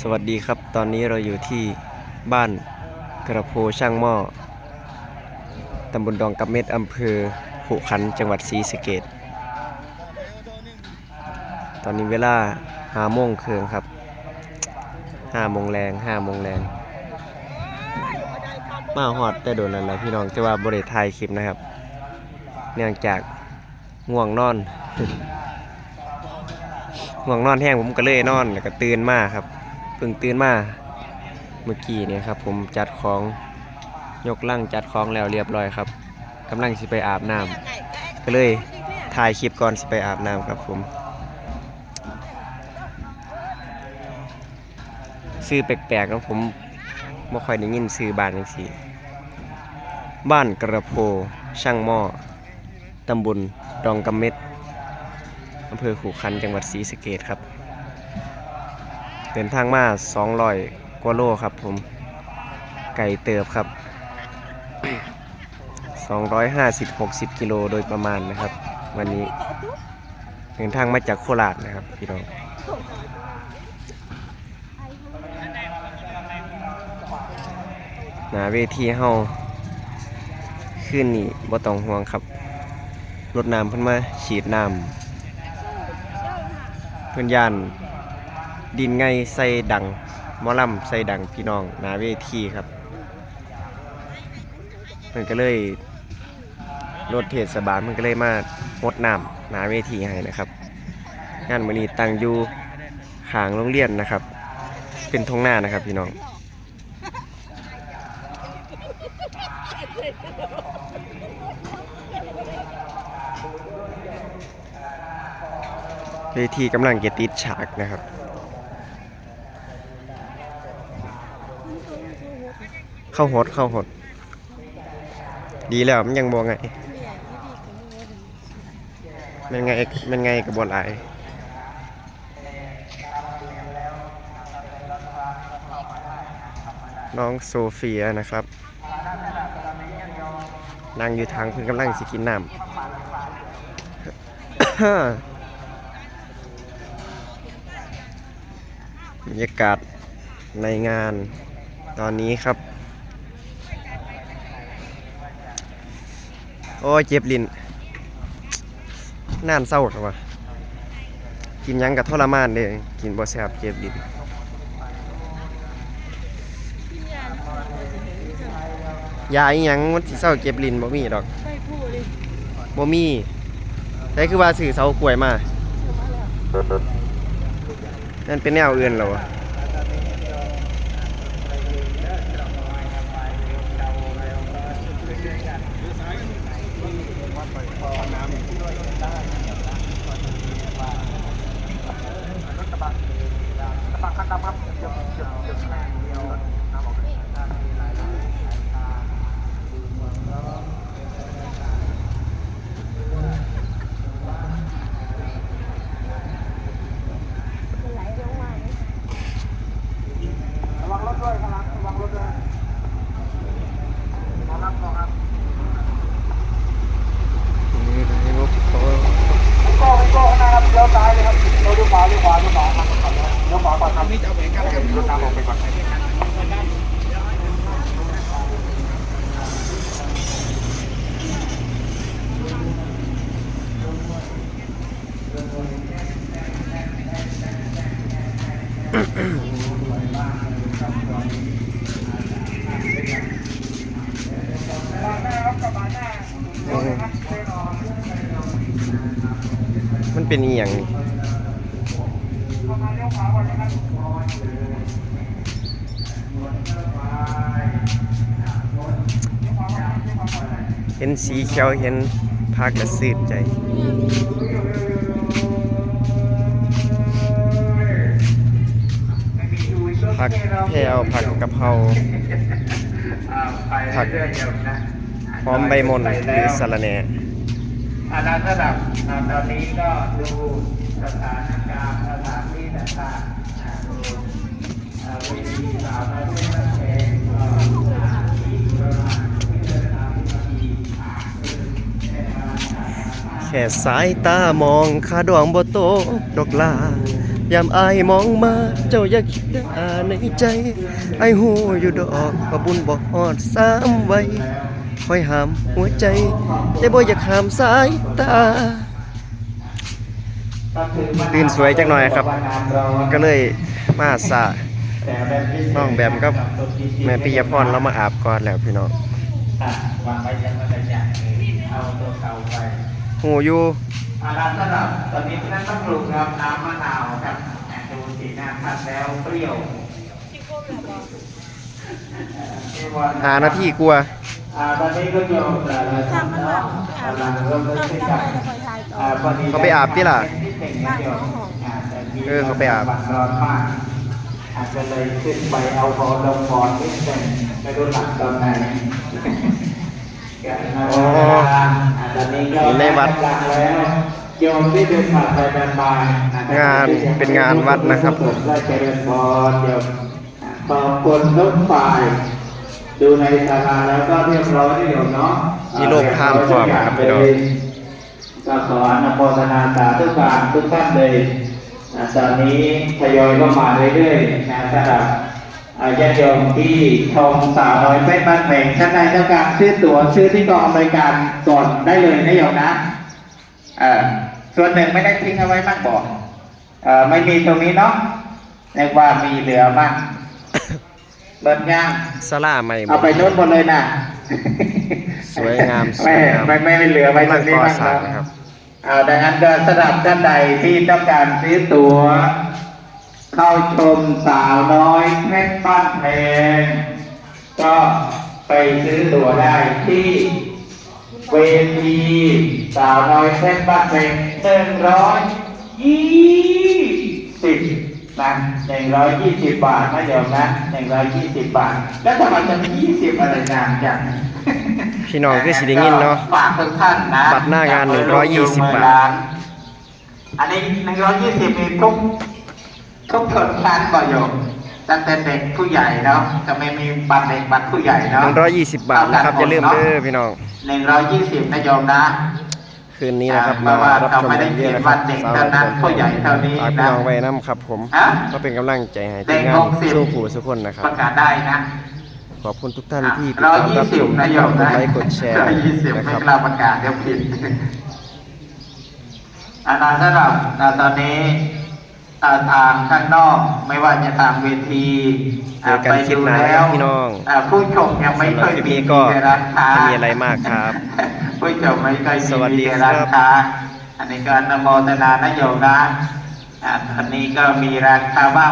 สวัสดีครับ ตอนนี้เราอยู่ที่บ้านกระโพช่างหม้อ ตำบลดองกับเม็ดอำเภอหุขันจังหวัดศรีสะเกดตอนนี้เวลาหาโมงเคืองครับห้าโมงแรงห้าโมงแรง มาหอดแต่โดนอะไรพี่น้องแต่ว่าบริถ่ายคลิปนะครับ เนื่องจากง่วงนอนง่วงนอนแห้งผมก็เลยนอนแล้วก็ตื่นมาครับ เพิ่งตื่นมาเมื่อกี้เนี่ยครับผมจัดของยกลังจัดของแล้วเรียบร้อยครับกำลังสิไปอาบน้ำก็เลยถ่ายคลิปก่อนสิไปอาบน้ำครับผมซื้อแปลกๆนะผมไม่ค่อยได้ยินซื้อบ้านจังซี่บ้านกระโพช่างหม้อตำบลดองกำเม็ดอำเภอขู่ขันจังหวัดศรีสะเกดครับ เดินทางมา200กว่าโลครับผมไก่เติบครับ 250-60 กิโลโดยประมาณนะครับ วันนี้เดินทางมาจากโคราชนะครับพี่น้องหนาเวทีเฮาขึ้นนี่บ่ต้องห่วงครับรดน้ำเพิ่นมาฉีดน้ำเพื่อนยาน ดินไงใส่ดังมอลำใส่ดังพี่น้องนาเวทีครับมันก็เลยรถเทศบาลมันก็เลยมาหดน้ำหนาเวทีให้นะครับ งานมือนี้ตั้งอยู่ขางโรงเรียนนะครับ เป็นทงหน้านะครับพี่น้อง เวทีกำลังจะติดฉากนะครับ เข้าหดเข้าหด ดีแล้วมันยังบวไงมันไงมันไงกับบหลายน้องโซเฟียนะครับนั่งอยู่ทางเพิ่งกำลังสิกินน้ำบรรยากาศในงาน ตอนนี้ครับ โอ้เจ็บลิ้นน่านเศร้าครับวะกินยังกับทรมานเลยกินบ่แซ่บเจ็บลิ้นยาอีหยังมันสิเศร้าเจ็บลิ้นบ่มีดอกบ่มีแต่คือว่าสื่อเสากล้วยมานั่นเป็นแนวอื่นเห รอวะนี่ให้งบเขา โก้โก้ข้างหน้าครับเลี้ยวซ้ายเลยครับเราเลี้ยวขวาเลี้ยวขวาเลี้ยวขวาครับ ครับจะเอาแหวนกันกันรถน้ำลงไปก่อนมันเป็นอีหยังนี่ประมาณเลี้ เห็นสีเขียวเห็นภาคกระสืดใจผักแพรวผักกะเพราผักหอมใบมนหรือสะระแหน่อาณาระดับตอนนี้ก็ดูสถานการณ์ แค่สายตามองขาดวงบ่โตดอกลายามอายมองมาเจ้าอย่าคิดด่าในใจไอหูอยู่ดอกว่าบุญบ่ฮอดสามไว้คอยห้ามหัวใจแต่บ่อยากห้ามสายตา ตื่นสวยจักหน่อยครับ ก็เลยมาสาน้องแบมกับแม่ปิยพรเรามาอาบก่อนแล้วพี่น้องอะวางไว้ยังไม่ได้อย่างนี้เอาตัวเก่าไปหูอยู่อาร้านสำหรับตอนนี้ท่านต้องปรุงครับน้ำมะนาวครับแอนดูสีหน้าทัดแล้วเปรี้ยวเรียกว่าหานาทีกลัวาอ่าตอนนี้ก็โยมแต่ละท่านเนาะกำลังเริ่มเริ่มขึ้นกันอ่าพอดี เขาไปอาบที่ล่ะนิดหนึ่งนะโยมอ่าแต่มีเออเขาไปอาบวันร้อนมากอาจจะเลยขึ้นไปเอาพอลงพอนิดหนึ่งไม่รู้หลับตอนไหนอ๋อตอนนี้ก็อยู่ในวัดกลางแล้วโยมที่เดินผ่านไปผ่านมางานเป็นงานวัดนะครับผมก็เจริญพรโยมขอบคุณทุกฝ่ายดูในศาลาแล้วก็เรียบร้อยที่โยมเนาะมีโรงทานพร้อมครับพี่น้อง ก็ขออนุโมทนาสาธุการทุกท่านเลยอ่าตอนนี้ทยอยก็มาเรื่อยๆนะสำหรับอาญาติโยมที่ชมสาวน้อยเพชรบ้านเพลงท่านใดต้องการซื้อตั๋วซื้อที่กองอำนวยการก่อนได้เลยนะโยมนะเอ่อส่วนหนึ่งไม่ได้ทิ้งเอาไว้บ้างบอกเอ่อไม่มีตรงนี้เนาะเรียกว่ามีเหลือบ้างเบิดย่างสลาใหม่หมเอาดไปโน้นหมดเลยนะ สวยงามสไม่วยงามไม่ไม่ไม่เหลือไว้ตรงนี้ก่อบ้างสร้างเนาะนะครับเอาดังนั้นก็สำหรับท่านใดที่ต้องการซื้อตั๋ว เข้าชมสาวน้อยเพชรบ้านแพงก็ไปซื้อตั๋วได้ที่เวทีสาวน้อยเพชรบ้านแพงหนึ่งร้อยยี่สิบ นะหนึ่งร้อยยี่สิบบาทนะโยมนะหนึ่งร้อยยี่สิบบาท แล้วทำไมจะมียี่สิบอะไรนานจังพี่น้องคือสิได้ยินเนาะฝากทุกท่านนะบัตรหน้างานจกเบอร์120เบอร์บาทร้นอันนี้หนึ่งร้อยยี่สิบมีทุกทุกชนชั้นก็โยมตั้งแต่เด็กผู้ใหญ่เนาะจะไม่มีบัตรเด็กบัตรผู้ใหญ่เนาะ120บาทนะครับอย่าลืมเด้อพี่น้องหนึ่งร้อยยี่สิบนะโยมนะ คืนนี้นะครับอ่าเพราะว่ารับเราชมไม่ได้กันเยอะนะคเขียนวัรับนเด็กสาวเท่านั้นผู้ใหญ่เท่านี้ฝากพี่นะน้องไว้น้ำครับผมฮะก็เป็นกำลังใจให้เด็ทีกมงานหกสิบสู้ผู้สุกคนนะครับประกาศได้นะขอบคุณทุกท่านที่ติดร้อยตามยี่รับสิชบมนะโยมกนะดไลค์กดแชร์ร้อยยี่สิบนะไม่ครับกล้าประกาศเดี๋ยวผิดอานาสำหรับอ่าตอนนี้อ่าทางข้างนอกไม่ว่าจะทางเวทีเจอกันคลิปหน้านะครับพี่น้องาผู้ชมยังไม่ค่อยสำหรับคลิปมีนี้ก็ในร้านค้าไม่มีอะไรมากครับ ผู้ชมไม่ค่อยมีสวัสดีในครับร้านค้าอันนี้ก็อนโมทนานโยมนะอ่าอันนี้ก็มีร้านค้าบ้าง